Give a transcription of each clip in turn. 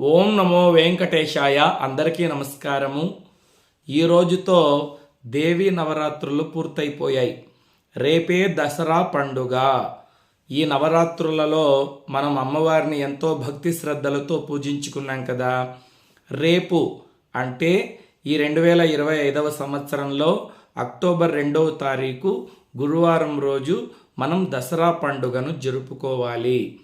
ఓం నమో వెంకటేశాయ. అందరికీ నమస్కారము. ఈ రోజుతో దేవి నవరాత్రులు పూర్తయిపోయాయి. రేపే దసరా పండుగ. ఈ నవరాత్రులలో మనం అమ్మవారిని ఎంతో భక్తి శ్రద్ధలతో పూజించుకున్నాం కదా. రేపు అంటే ఈ రెండు వేల ఇరవై ఐదవ సంవత్సరంలో అక్టోబర్ రెండవ తారీఖు గురువారం రోజు మనం దసరా పండుగను జరుపుకోవాలి.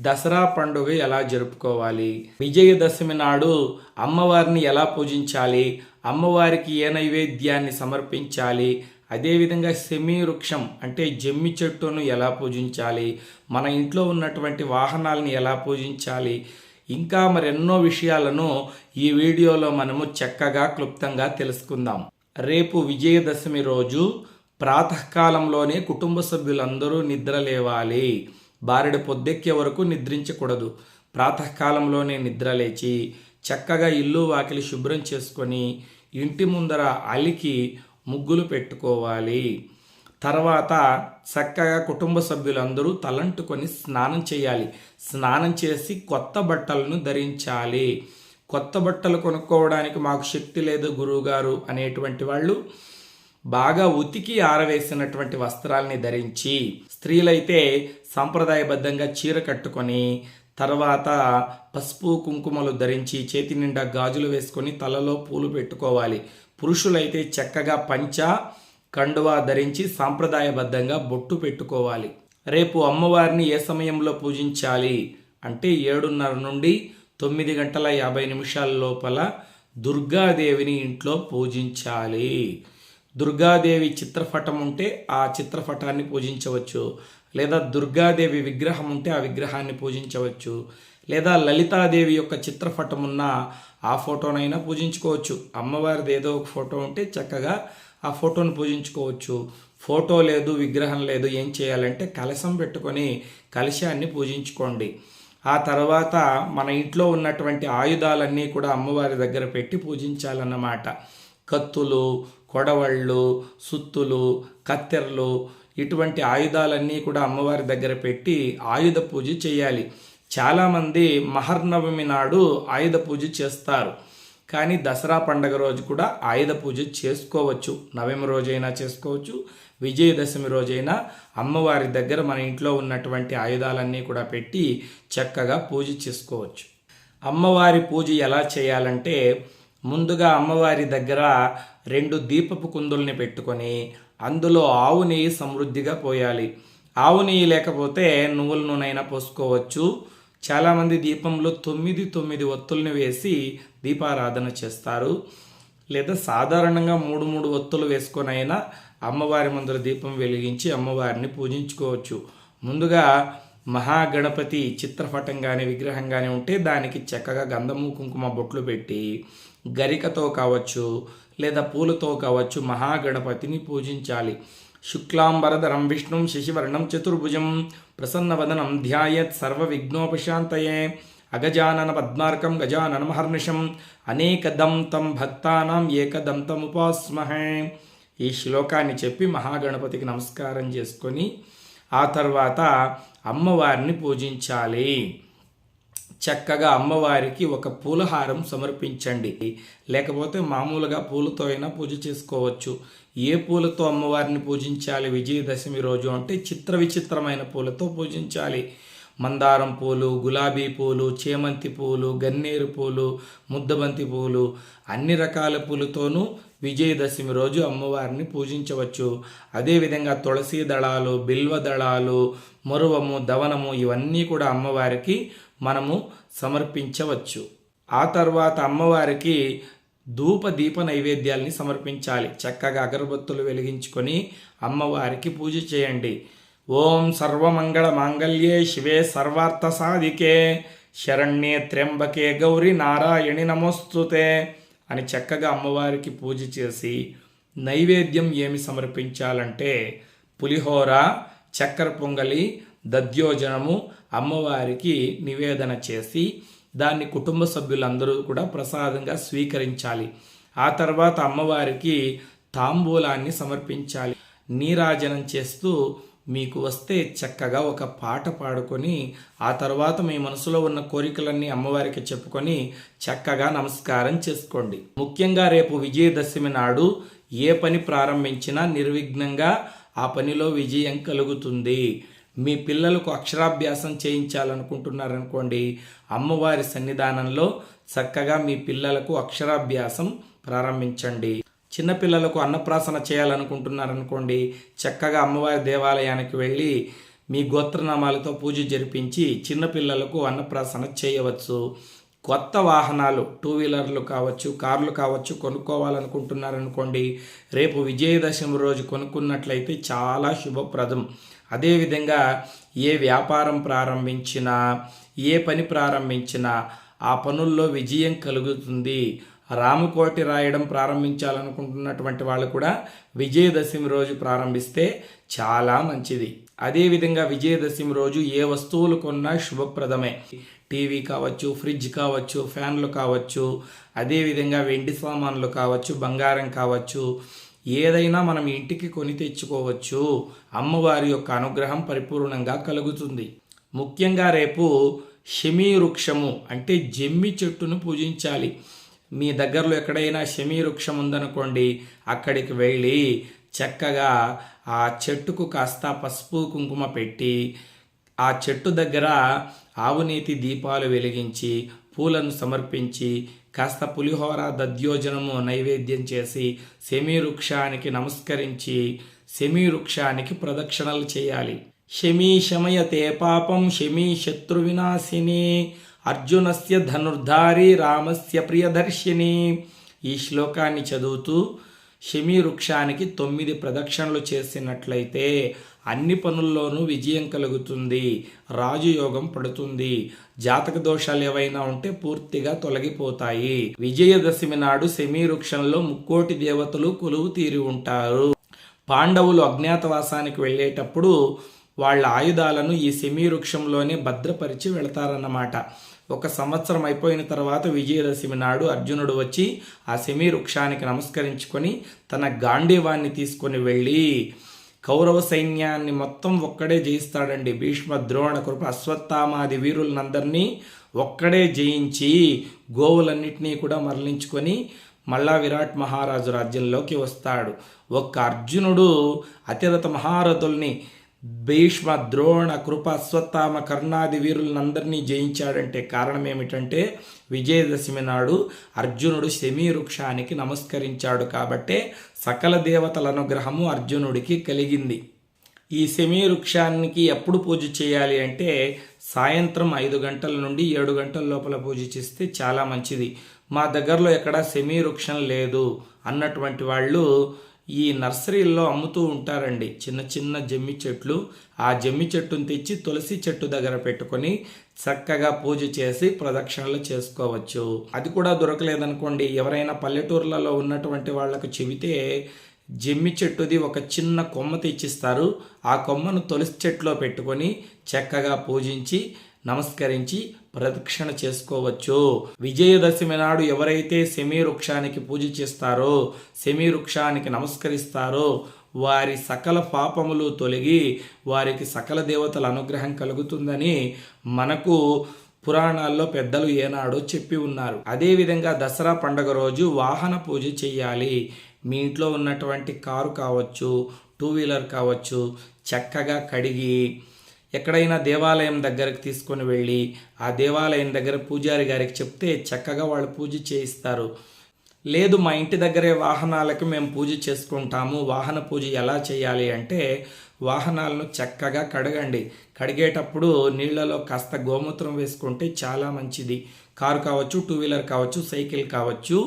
దసరా పండుగ ఎలా జరుపుకోవాలి? విజయదశమి నాడు అమ్మవారిని ఎలా పూజించాలి? అమ్మవారికి ఏ నైవేద్యాన్ని సమర్పించాలి? అదేవిధంగా సెమీ వృక్షం అంటే జమ్మి చెట్టును ఎలా పూజించాలి? మన ఇంట్లో ఉన్నటువంటి వాహనాలను ఎలా పూజించాలి? ఇంకా మరెన్నో విషయాలను ఈ వీడియోలో మనము చక్కగా క్లుప్తంగా తెలుసుకుందాం. రేపు విజయదశమి రోజు ప్రాతకాలంలోనే కుటుంబ సభ్యులందరూ నిద్ర లేవాలి బారెడు పొద్దెక్కే వరకు నిద్రించకూడదు. ప్రాతకాలంలోనే నిద్ర లేచి చక్కగా ఇల్లు వాకిలి శుభ్రం చేసుకొని ఇంటి ముందర అలికి ముగ్గులు పెట్టుకోవాలి. తర్వాత చక్కగా కుటుంబ సభ్యులందరూ తలంటుకొని స్నానం చేయాలి. స్నానం చేసి కొత్త బట్టలను ధరించాలి. కొత్త బట్టలు కొనుక్కోవడానికి మాకు శక్తి లేదు గురువుగారు అనేటువంటి వాళ్ళు బాగా ఉతికి ఆరవేసినటువంటి వస్త్రాల్ని ధరించి స్త్రీలైతే సాంప్రదాయబద్ధంగా చీర కట్టుకొని తర్వాత పసుపు కుంకుమలు ధరించి చేతి నిండా గాజులు వేసుకొని తలలో పూలు పెట్టుకోవాలి. పురుషులైతే చక్కగా పంచ కండువా ధరించి సాంప్రదాయబద్ధంగా బొట్టు పెట్టుకోవాలి. రేపు అమ్మవారిని ఏ సమయంలో పూజించాలి అంటే ఏడున్నర నుండి తొమ్మిది గంటల యాభై నిమిషాల లోపల దుర్గాదేవిని ఇంట్లో పూజించాలి. దుర్గాదేవి చిత్రపటం ఉంటే ఆ చిత్రపటాన్ని పూజించవచ్చు. లేదా దుర్గాదేవి విగ్రహం ఉంటే ఆ విగ్రహాన్ని పూజించవచ్చు. లేదా లలితాదేవి యొక్క చిత్రపటం ఉన్న ఆ ఫోటోనైనా పూజించుకోవచ్చు. అమ్మవారిది ఏదో ఒక ఫోటో ఉంటే చక్కగా ఆ ఫోటోను పూజించుకోవచ్చు. ఫోటో లేదు విగ్రహం లేదు ఏం చేయాలంటే కలశం పెట్టుకొని కలశాన్ని పూజించుకోండి. ఆ తర్వాత మన ఇంట్లో ఉన్నటువంటి ఆయుధాలన్నీ కూడా అమ్మవారి దగ్గర పెట్టి పూజించాలన్నమాట. కత్తులు కొడవళ్ళు సుత్తులు కత్తెరలు ఇటువంటి ఆయుధాలన్నీ కూడా అమ్మవారి దగ్గర పెట్టి ఆయుధ పూజ చేయాలి. చాలామంది మహర్నవమి నాడు ఆయుధ పూజ చేస్తారు. కానీ దసరా పండగ రోజు కూడా ఆయుధ పూజ చేసుకోవచ్చు. నవమి రోజైనా చేసుకోవచ్చు. విజయదశమి రోజైనా అమ్మవారి దగ్గర మన ఇంట్లో ఉన్నటువంటి ఆయుధాలన్నీ కూడా పెట్టి చక్కగా పూజ చేసుకోవచ్చు. అమ్మవారి పూజ ఎలా చేయాలంటే ముందుగా అమ్మవారి దగ్గర రెండు దీపపు కుందుల్ని పెట్టుకొని అందులో ఆవు నెయ్యి సమృద్ధిగా పోయాలి. ఆవు నెయ్యి లేకపోతే నువ్వుల నూనెైనా పోసుకోవచ్చు. చాలామంది దీపంలో తొమ్మిది తొమ్మిది ఒత్తుల్ని వేసి దీపారాధన చేస్తారు. లేదా సాధారణంగా మూడు మూడు ఒత్తులు వేసుకొని అయినా అమ్మవారి ముందర దీపం వెలిగించి అమ్మవారిని పూజించుకోవచ్చు. ముందుగా మహాగణపతి చిత్రపటం కానీ విగ్రహం కానీ ఉంటే దానికి చక్కగా గంధము కుంకుమ బొట్లు పెట్టి గరికతో కావచ్చు లేదా పూలతో కావచ్చు మహాగణపతిని పూజించాలి. శుక్లాంబరధరం విష్ణుం శశివర్ణం చతుర్భుజం ప్రసన్నవదనం ధ్యాయత్ సర్వ విఘ్నోపశాంతయే అగజానన పద్మార్కం గజాననమహర్నిషం అనేకదంతం ఏకదంతం ఉపాస్మహే. ఈ శ్లోకాన్ని చెప్పి మహాగణపతికి నమస్కారం చేసుకొని ఆ తర్వాత అమ్మవారిని పూజించాలి. చక్కగా అమ్మవారికి ఒక పూలహారం సమర్పించండి. లేకపోతే మామూలుగా పూలతో అయినా పూజ చేసుకోవచ్చు. ఏ పూలతో అమ్మవారిని పూజించాలి? విజయదశమి రోజు అంటే చిత్ర విచిత్రమైన పూలతో పూజించాలి. మందారం పూలు గులాబీ పూలు చేమంతి పూలు గన్నేరు పూలు ముద్దబంతి పూలు అన్ని రకాల పూలతోనూ విజయదశమి రోజు అమ్మవారిని పూజించవచ్చు. అదేవిధంగా తులసి దళాలు బిల్వ దళాలు మరువము దవనము ఇవన్నీ కూడా అమ్మవారికి మనము సమర్పించవచ్చు. ఆ తర్వాత అమ్మవారికి ధూప దీప నైవేద్యాల్ని సమర్పించాలి. చక్కగా అగరబత్తులు వెలిగించుకొని అమ్మవారికి పూజ చేయండి. ఓం సర్వమంగళ మాంగళ్యే శివే సర్వార్థ సాధికే. శరణ్యే త్ర్యంబకే గౌరి నారాయణి నమోస్తుతే అని చక్కగా అమ్మవారికి పూజ చేసి నైవేద్యం ఏమి సమర్పించాలంటే పులిహోర చక్కెర పొంగలి దద్యోజనము అమ్మవారికి నివేదన చేసి దాన్ని కుటుంబ సభ్యులందరూ కూడా ప్రసాదంగా స్వీకరించాలి. ఆ తర్వాత అమ్మవారికి తాంబూలాన్ని సమర్పించాలి. నీరాజనం చేస్తూ మీకు వస్తే చక్కగా ఒక పాట పాడుకొని ఆ తర్వాత మీ మనసులో ఉన్న కోరికలన్నీ అమ్మవారికి చెప్పుకొని చక్కగా నమస్కారం చేసుకోండి. ముఖ్యంగా రేపు విజయదశమి నాడు ఏ పని ప్రారంభించినా నిర్విఘ్నంగా ఆ పనిలో విజయం కలుగుతుంది. మీ పిల్లలకు అక్షరాభ్యాసం చేయించాలనుకుంటున్నారనుకోండి అమ్మవారి సన్నిధానంలో చక్కగా మీ పిల్లలకు అక్షరాభ్యాసం ప్రారంభించండి. చిన్నపిల్లలకు అన్నప్రాసన చేయాలనుకుంటున్నారనుకోండి చక్కగా అమ్మవారి దేవాలయానికి వెళ్ళి మీ గోత్రనామాలతో పూజ జరిపించి చిన్నపిల్లలకు అన్నప్రాసన చేయవచ్చు. కొత్త వాహనాలు టూ వీలర్లు కావచ్చు కార్లు కావచ్చు కొనుక్కోవాలనుకుంటున్నారనుకోండి రేపు విజయదశమి రోజు కొనుక్కున్నట్లయితే చాలా శుభప్రదం. అదేవిధంగా ఏ వ్యాపారం ప్రారంభించినా ఏ పని ప్రారంభించినా ఆ పనుల్లో విజయం కలుగుతుంది. రామకోటి రాయడం ప్రారంభించాలనుకుంటున్నటువంటి వాళ్ళు కూడా విజయదశమి రోజు ప్రారంభిస్తే చాలా మంచిది. అదేవిధంగా విజయదశమి రోజు ఏ వస్తువులు కొన్నా శుభప్రదమే. టీవీ కావచ్చు ఫ్రిడ్జ్ కావచ్చు ఫ్యాన్లు కావచ్చు అదేవిధంగా వెండి సామాన్లు కావచ్చు బంగారం కావచ్చు ఏదైనా మనం ఇంటికి కొని తెచ్చుకోవచ్చు. అమ్మవారి యొక్క అనుగ్రహం పరిపూర్ణంగా కలుగుతుంది. ముఖ్యంగా రేపు షమీ వృక్షము అంటే జమ్మి చెట్టును పూజించాలి. మీ దగ్గరలో ఎక్కడైనా షమీ వృక్షం ఉందనుకోండి అక్కడికి వెళ్ళి చక్కగా ఆ చెట్టుకు కాస్త పసుపు కుంకుమ పెట్టి ఆ చెట్టు దగ్గర ఆవునీతి దీపాలు వెలిగించి పూలను సమర్పించి కాస్త పులిహోర దద్యోజనము నైవేద్యం చేసి శమీవృక్షానికి నమస్కరించి శమీవృక్షానికి ప్రదక్షిణలు చేయాలి. శమీ శమయతే పాపం శమీ శత్రువినాశిని అర్జునస్య ధనుర్ధారి రామస్య ప్రియదర్శిని ఈ శ్లోకాన్ని చదువుతూ శమీ వృక్షానికి తొమ్మిది ప్రదక్షిణలు చేసినట్లయితే అన్ని పనుల్లోనూ విజయం కలుగుతుంది రాజయోగం పడుతుంది. జాతక దోషాలు ఏవైనా ఉంటే పూర్తిగా తొలగిపోతాయి. విజయదశమి నాడు శమీ వృక్షంలో ముక్కోటి దేవతలు కొలువు తీరి ఉంటారు. పాండవులు అజ్ఞాతవాసానికి వెళ్ళేటప్పుడు వాళ్ళ ఆయుధాలను ఈ శమీ వృక్షంలోనే భద్రపరిచి వెళతారన్నమాట. ఒక సంవత్సరం అయిపోయిన తర్వాత విజయదశమి నాడు అర్జునుడు వచ్చి ఆ శమీ వృక్షానికి నమస్కరించుకొని తన గాంధీవాన్ని తీసుకొని వెళ్ళి కౌరవ సైన్యాన్ని మొత్తం ఒక్కడే జయిస్తాడండి. భీష్మ ద్రోణ కృప అశ్వత్థామాది వీరులందరినీ ఒక్కడే జయించి గోవులన్నింటినీ కూడా మరలించుకొని మళ్ళా విరాట్ మహారాజు రాజ్యంలోకి వస్తాడు. ఒక్క అర్జునుడు అతిరథ మహారథుల్ని భీష్మ ద్రోణ కృప అశ్వత్థామ కర్ణాది వీరులందరినీ జయించాడంటే కారణం ఏమిటంటే విజయదశమి నాడు అర్జునుడు శమీ వృక్షానికి నమస్కరించాడు కాబట్టే సకల దేవతల అనుగ్రహము అర్జునుడికి కలిగింది. ఈ శమీ వృక్షానికి ఎప్పుడు పూజ చేయాలి అంటే సాయంత్రం ఐదు గంటల నుండి ఏడు గంటల లోపల పూజ చేస్తే చాలా మంచిది. మా దగ్గరలో ఎక్కడ శమీ వృక్షం లేదు అన్నటువంటి వాళ్ళు ఈ నర్సరీల్లో అమ్ముతూ ఉంటారండి. చిన్న చిన్న జమ్మి చెట్లు. ఆ జమ్మి చెట్టును తెచ్చి తులసి చెట్టు దగ్గర పెట్టుకొని చక్కగా పూజ చేసి ప్రదక్షిణలు చేసుకోవచ్చు. అది కూడా దొరకలేదనుకోండి. ఎవరైనా పల్లెటూర్లలో ఉన్నటువంటి వాళ్ళకు చెబితే జమ్మి చెట్టుది ఒక చిన్న కొమ్మ తెచ్చిస్తారు. ఆ కొమ్మను తులసి చెట్టులో పెట్టుకొని చక్కగా పూజించి నమస్కరించి ప్రదక్షిణ చేసుకోవచ్చు. విజయదశమి నాడు ఎవరైతే శమీ వృక్షానికి పూజ చేస్తారో శమీ వృక్షానికి నమస్కరిస్తారో వారి సకల పాపములు తొలగి వారికి సకల దేవతల అనుగ్రహం కలుగుతుందని మనకు పురాణాల్లో పెద్దలు ఏనాడో చెప్పి ఉన్నారు. అదేవిధంగా దసరా పండుగ రోజు వాహన పూజ చేయాలి. మీ ఇంట్లో ఉన్నటువంటి కారు కావచ్చు టూ వీలర్ కావచ్చు చక్కగా కడిగి ఎక్కడైనా దేవాలయం దగ్గరకు తీసుకొని వెళ్ళి ఆ దేవాలయం దగ్గర పూజారి గారికి చెప్తే చక్కగా వాళ్ళు పూజ చేయిస్తారు. లేదు మా ఇంటి దగ్గరే వాహనాలకు మేము పూజ చేసుకుంటాము. వాహన పూజ ఎలా చేయాలి అంటే వాహనాలను చక్కగా కడగండి. కడిగేటప్పుడు నీళ్ళలో కాస్త గోమూత్రం వేసుకుంటే చాలా మంచిది. కారు కావచ్చు టూ వీలర్ కావచ్చు సైకిల్ కావచ్చు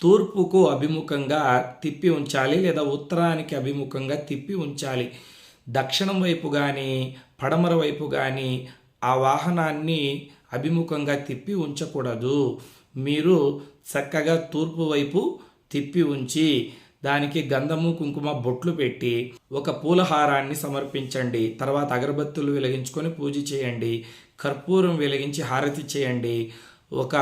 తూర్పుకు అభిముఖంగా తిప్పి ఉంచాలి లేదా ఉత్తరానికి అభిముఖంగా తిప్పి ఉంచాలి. దక్షిణం వైపు కానీ పడమర వైపు కానీ ఆ వాహనాన్ని అభిముఖంగా తిప్పి ఉంచకూడదు. మీరు చక్కగా తూర్పు వైపు తిప్పి ఉంచి దానికి గంధము కుంకుమ బొట్లు పెట్టి ఒక పూలహారాన్ని సమర్పించండి. తర్వాత అగరబత్తులు వెలిగించుకొని పూజ చేయండి. కర్పూరం వెలిగించి హారతి చేయండి. ఒక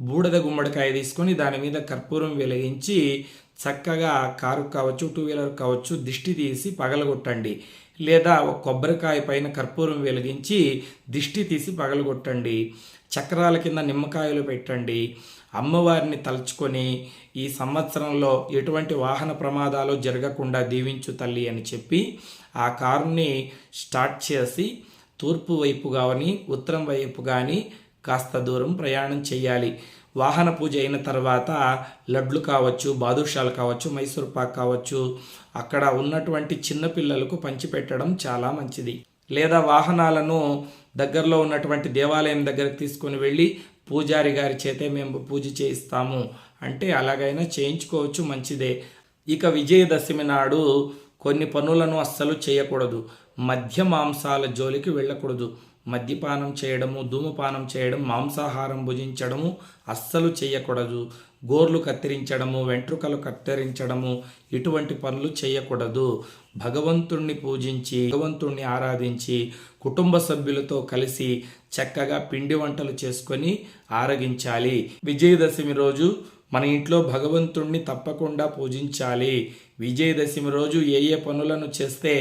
బూడద గుమ్మడికాయ తీసుకొని దాని మీద కర్పూరం వెలిగించి చక్కగా కారు కావచ్చు టూ వీలర్ కావచ్చు దిష్టి తీసి పగలగొట్టండి. లేదా ఒక కొబ్బరికాయ పైన కర్పూరం వెలిగించి దిష్టి తీసి పగలగొట్టండి. చక్రాల కింద నిమ్మకాయలు పెట్టండి. అమ్మవారిని తలుచుకొని ఈ సంవత్సరంలో ఎటువంటి వాహన ప్రమాదాలు జరగకుండా దీవించు తల్లి అని చెప్పి ఆ కారుని స్టార్ట్ చేసి తూర్పు వైపు కానీ ఉత్తరం వైపు కానీ కాస్త దూరం ప్రయాణం చేయాలి. వాహన పూజ అయిన తర్వాత లడ్లు కావచ్చు బాదుషాలు కావచ్చు మైసూర్ పాక్ కావచ్చు అక్కడ ఉన్నటువంటి చిన్నపిల్లలకు పంచిపెట్టడం చాలా మంచిది. లేదా వాహనాలను దగ్గరలో ఉన్నటువంటి దేవాలయం దగ్గరకు తీసుకొని వెళ్ళి పూజారి గారి చేతే మేము పూజ చేయిస్తాము అంటే అలాగైనా చేయించుకోవచ్చు మంచిదే. ఇక విజయదశమి నాడు కొన్ని పనులను అస్సలు చేయకూడదు. మధ్య మాంసాల జోలికి వెళ్ళకూడదు. మద్యపానం చేయడము ధూమపానం చేయడం మాంసాహారం భుజించడము అస్సలు చేయకూడదు గోర్లు కత్తిరించడము వెంట్రుకలు కత్తిరించడము ఇటువంటి పనులు చేయకూడదు భగవంతుణ్ణి పూజించి భగవంతుణ్ణి ఆరాధించి కుటుంబ సభ్యులతో కలిసి చక్కగా పిండి వంటలు చేసుకొని ఆరగించాలి. విజయదశమి రోజు మన ఇంట్లో భగవంతుణ్ణి తప్పకుండా పూజించాలి. విజయదశమి రోజు ఏ ఏ పనులను చేస్తే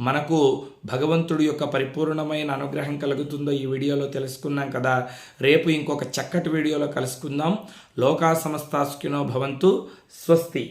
మనకు భగవంతుడి యొక్క పరిపూర్ణమైన అనుగ్రహం కలుగుతుందో ఈ వీడియోలో తెలుసుకున్నాం కదా. రేపు ఇంకొక చక్కటి వీడియోలో కలుసుకుందాం. లోకా సమస్తాస్కినో భవంతు. స్వస్తి.